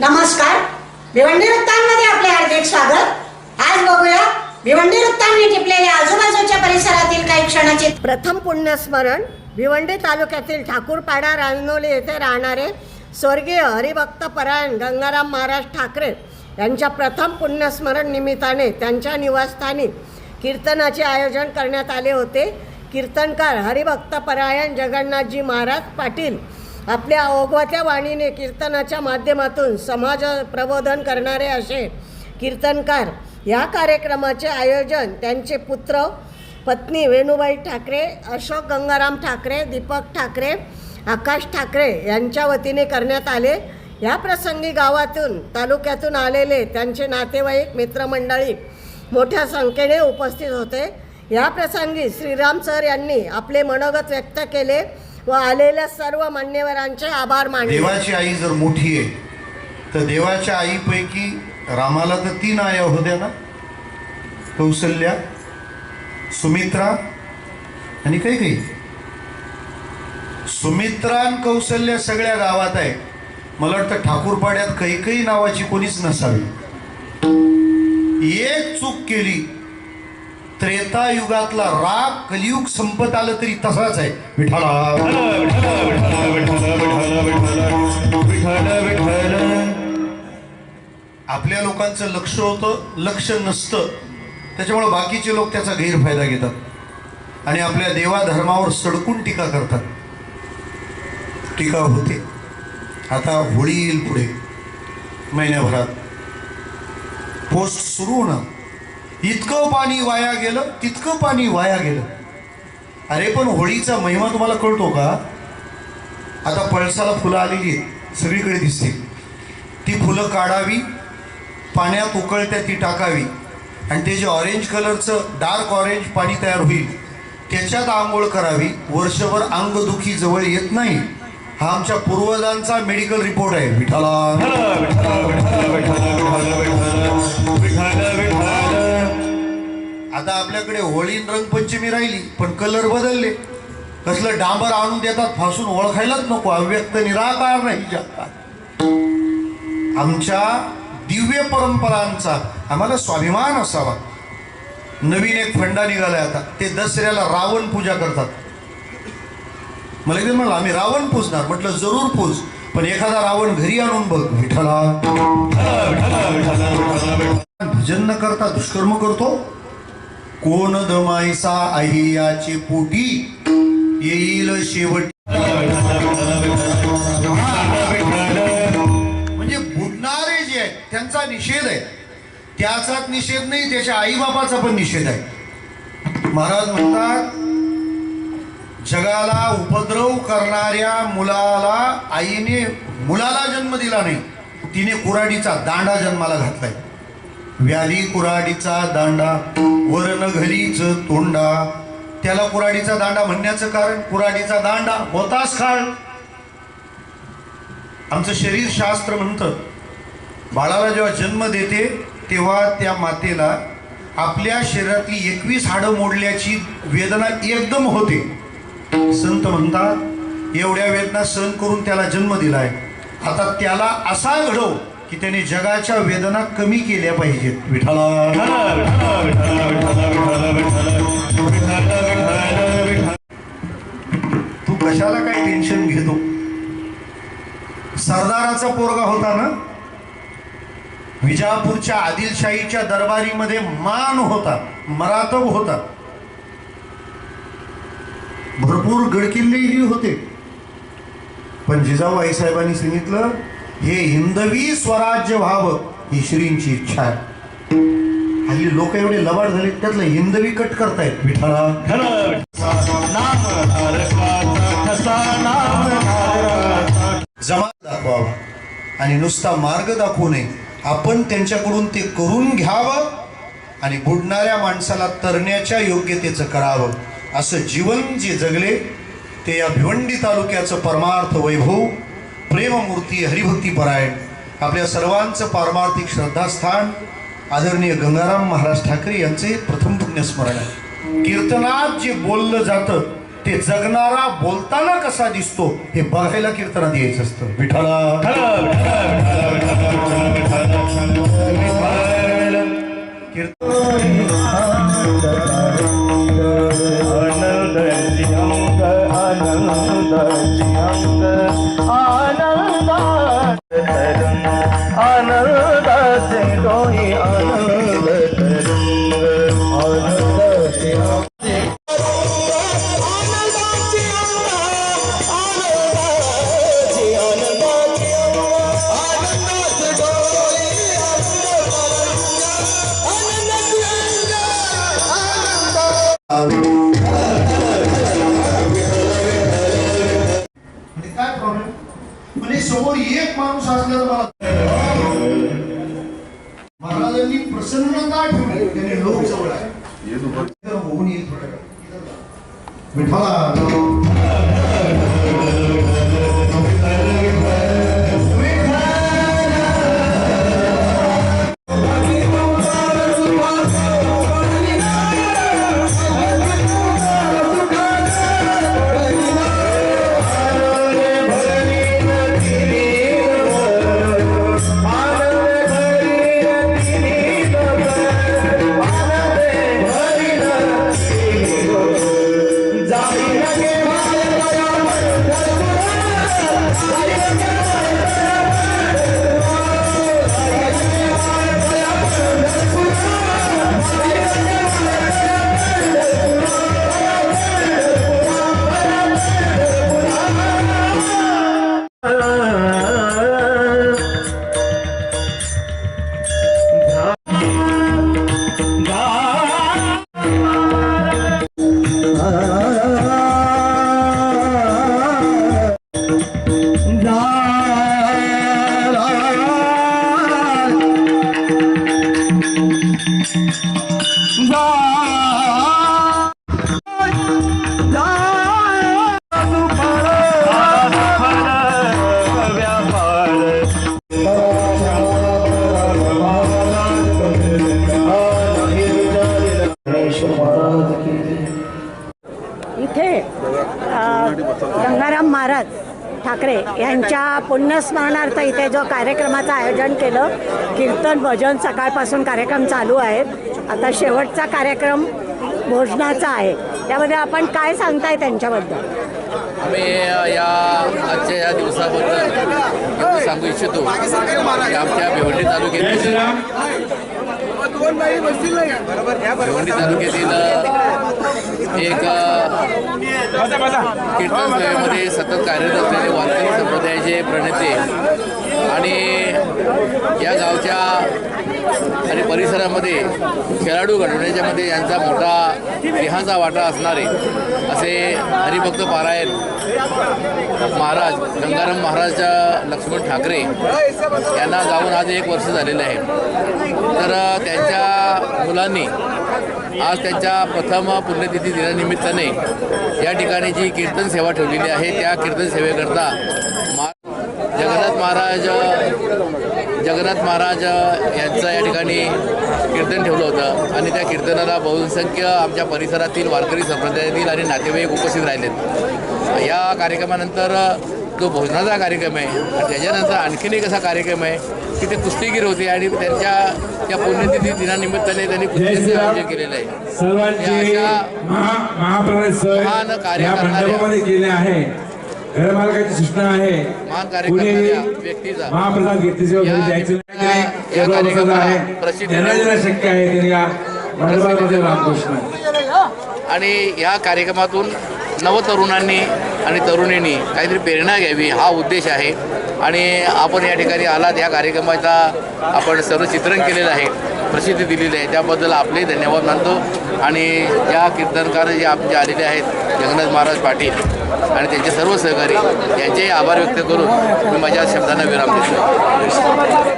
नमस्कार. भिवंडी वृत्तांमध्ये आपले हार्दिक स्वागत. आज बघूया भिवंडी वृत्तांनी टिपलेल्या आजूबाजूच्या परिसरातील काही क्षणाचे प्रथम पुण्यस्मरण भिवंडी तालुक्यातील ठाकूरपाडा रानोली येथे राहणारे स्वर्गीय हरिभक्त परायण गंगाराम महाराज ठाकरे यांच्या प्रथम पुण्यस्मरण निमित्ताने त्यांच्या निवासस्थानी कीर्तनाचे आयोजन करण्यात आले होते. कीर्तनकार हरिभक्त परायण जगन्नाथजी महाराज पाटील आपल्या ओघवत्या वाणीने कीर्तनाच्या माध्यमातून समाज प्रबोधन करणारे असे कीर्तनकार या कार्यक्रमाचे आयोजन त्यांचे पुत्र पत्नी वेणुबाई ठाकरे अशोक गंगाराम ठाकरे दीपक ठाकरे आकाश ठाकरे यांच्या वतीने करण्यात आले. या प्रसंगी गावातून तालुक्यातून आलेले त्यांचे नातेवाईक मित्रमंडळी मोठ्या संख्येने उपस्थित होते. या प्रसंगी श्रीराम सर यांनी आपले मनोगत व्यक्त केले. व आलेल्या सर्व मान्यवरांचे आभार मानले. देवाची आई जर मोठी आहे तर देवाच्या आईपैकी रामाला तर तीन आया होत्या ना. कौशल्या सुमित्रा आणि काही काही. सुमित्रा आणि कौशल्य सगळ्या गावात आहे मला वाटतं ठाकूरपाड्यात काही काही नावाची कोणीच नसावी. एक चूक केली त्रेतायुगातला राग कलियुग संपत आलं तरी तसाच आहे. विठाला आपल्या लोकांचं लक्ष होतं लक्ष नसतं. त्याच्यामुळे बाकीचे लोक त्याचा गैरफायदा घेतात. आणि आपल्या देवा धर्मावर सडकून टीका करतात. टीका होते. आता होळी येईल पुढे. महिन्याभरात. पोस्ट सुरू होणार. इतकं पाणी वाया गेलं तितकं पाणी वाया गेलं. अरे पण होळीचा महिमा तुम्हाला कळतो का? आता पळसाला फुलं आलेली आहेत सगळीकडे दिसतील. ती फुलं काढावी पाण्यात उकळत्या ती टाकावी. आणि ते जे ऑरेंज कलरचं डार्क ऑरेंज पाणी तयार होईल त्याच्यात आंघोळ करावी. वर्षभर अंगदुखी जवळ येत नाही. हा आमच्या पूर्वजांचा मेडिकल रिपोर्ट आहे. विठाला आता आपल्याकडे होळी रंगपंचमी राहिली पण कलर बदलले. कसलं डांबर आणून देतात फासून ओळखायलाच नको अव्यक्त निराकार नाही जगतात आमच्या दिव्य परंपरांचा आम्हाला स्वाभिमान असावा. नवीन एक फंडा निघालाय आता ते दसऱ्याला रावण पूजा करतात. मला एकदा म्हणलं आम्ही रावण पूजणार. म्हटलं जरूर पूज पण एखादा रावण घरी आणून बघ. विठला भजन न करता दुष्कर्म करतो कोण दमायसा अहियाचे पोटी? येईल शेवट. म्हणजे बुडणारे जे आहेत त्यांचा निषेध आहे. त्याचाच निषेध नाही त्याच्या आईबापाचा पण निषेध आहे. महाराज म्हणतात जगाला उपद्रव करणाऱ्या मुलाला आईने मुलाला जन्म दिला नाही तिने कुराडीचा दांडा जन्माला घातलाय. व्याली कुराडीचा दांडा वरण घरीच तोंडा. त्याला कुराडीचा दांडा म्हणण्याचं कारण कुराडीचा दांडा होताच खाळ आमचं शरीर शास्त्र म्हणतं बाळाला जेव्हा जन्म देते तेव्हा त्या मातेला आपल्या शरीरातली एकवीस हाडं मोडल्याची वेदना एकदम होते. संत म्हणतात एवढ्या वेदना सहन करून त्याला जन्म दिलाय. आता त्याला असा घडव की त्याने जगाच्या वेदना कमी केल्या पाहिजेत. विठाला तू कशाला काय टेन्शन घेतो? सरदाराचा पोरगा होता ना? विजापूरच्या आदिलशाहीच्या दरबारीमध्ये मान होता मरातब होता. भरपूर गडकिल्लेही होते. पण जिजाऊ आईसाहेबांनी सांगितलं हे हिंदवी स्वराज्य व्हावं ही श्रींची इच्छा आहे. हल्ली लोक एवढे लबाड झाले त्यातलं हिंदवी कट करतायत विठाळा जमा दाखवावा आणि नुसता मार्ग दाखवू नये. आपण त्यांच्याकडून ते करून घ्यावं आणि बुडणाऱ्या माणसाला तरण्याच्या योग्यतेचं करावं. असं जीवन जे जगले ते या भिवंडी तालुक्याचं परमार्थ वैभव प्रेममूर्ती हरिभक्ती परायण आपल्या सर्वांचं पारमार्थिक श्रद्धास्थान आदरणीय गंगाराम महाराज ठाकरे यांचे प्रथम पुण्यस्मरण आहे. कीर्तनात जे बोललं जातं ते जगणारा बोलताना कसा दिसतो हे बघायला कीर्तनात यायचं असतं. विठाला माणूस असला तर मला महाराजांनी प्रसन्नता ठेवली त्याने लोक जवळ आहे. होऊन येईल थोड्या. विठ्ठला गंगाराम महाराज ठाकरे यांच्या पुण्यस्मरणार्थ इथे जो कार्यक्रमाचं आयोजन केलं कीर्तन भजन सकाळपासून कार्यक्रम चालू आहेत. आता शेवटचा कार्यक्रम भोजनाचा आहे. त्यामध्ये आपण काय सांगताय त्यांच्याबद्दल? आम्ही या आजच्या या दिवसाबद्दल सांगू इच्छितो. आमच्या भिवंडी तालुक्यातील भिवंडी तालुक्यातील एक कीर्तन सेवेमध्ये सतत कार्यरत असलेले वारकरी संप्रदायाचे प्रणेते आणि या गावच्या आणि परिसरामध्ये खेळाडू घडवण्याच्यामध्ये यांचा मोठा देहाचा वाटा असणारे असे हरिभक्त पारायण महाराज गंगाराम महाराज लक्ष्मण ठाकरे यांना जाऊन आज एक वर्ष झालेलं आहे. तर त्यांच्या मुलांनी आज त्यांच्या प्रथम पुण्यतिथी दिनानिमित्ताने या ठिकाणी जी कीर्तन सेवा ठेवलेली आहे त्या कीर्तन सेवेकरता जगन्नाथ महाराज जगन्नाथ महाराज यांचं या ठिकाणी कीर्तन ठेवलं होतं. आणि त्या कीर्तनाला बहुसंख्य आमच्या परिसरातील वारकरी संप्रदायातील आणि नातेवाईक उपस्थित राहिलेत. या कार्यक्रमानंतर जो भोजनाचा कार्यक्रम आहे आणि त्याच्यानंतर आणखीन एक असा कार्यक्रम आहे की ते कुस्तीगीर होते आणि त्यांच्या त्या पुण्यतिथी दिनानिमित्ताने त्यांनी कुस्तीचं आयोजन केलेलं आहे. महान कार्य या घरमालकाची सूचना आहे. व्यक्तीचा. महाप्रसाद घेतल्याशिवाय घरी जायचं नाही. ज्यांना ज्यांना शक्य आहे त्यांनी रामकृष्ण आणि या कार्यक्रमातून नवतरुणांनी आणि तरुणींनी काहीतरी प्रेरणा घ्यावी हा उद्देश आहे. आणि आपण या ठिकाणी आलात. या कार्यक्रमाचा आपण सर्व चित्रण केलेलं आहे. प्रसिद्धी दिलेली आहे. त्याबद्दल आपले धन्यवाद मानतो. आणि या कीर्तनकार जे आमचे आलेले आहेत जगन्नाथ महाराज पाटील आणि त्यांचे सर्व सहकारी यांचेही आभार व्यक्त करून मी माझ्या शब्दांना विराम देतो.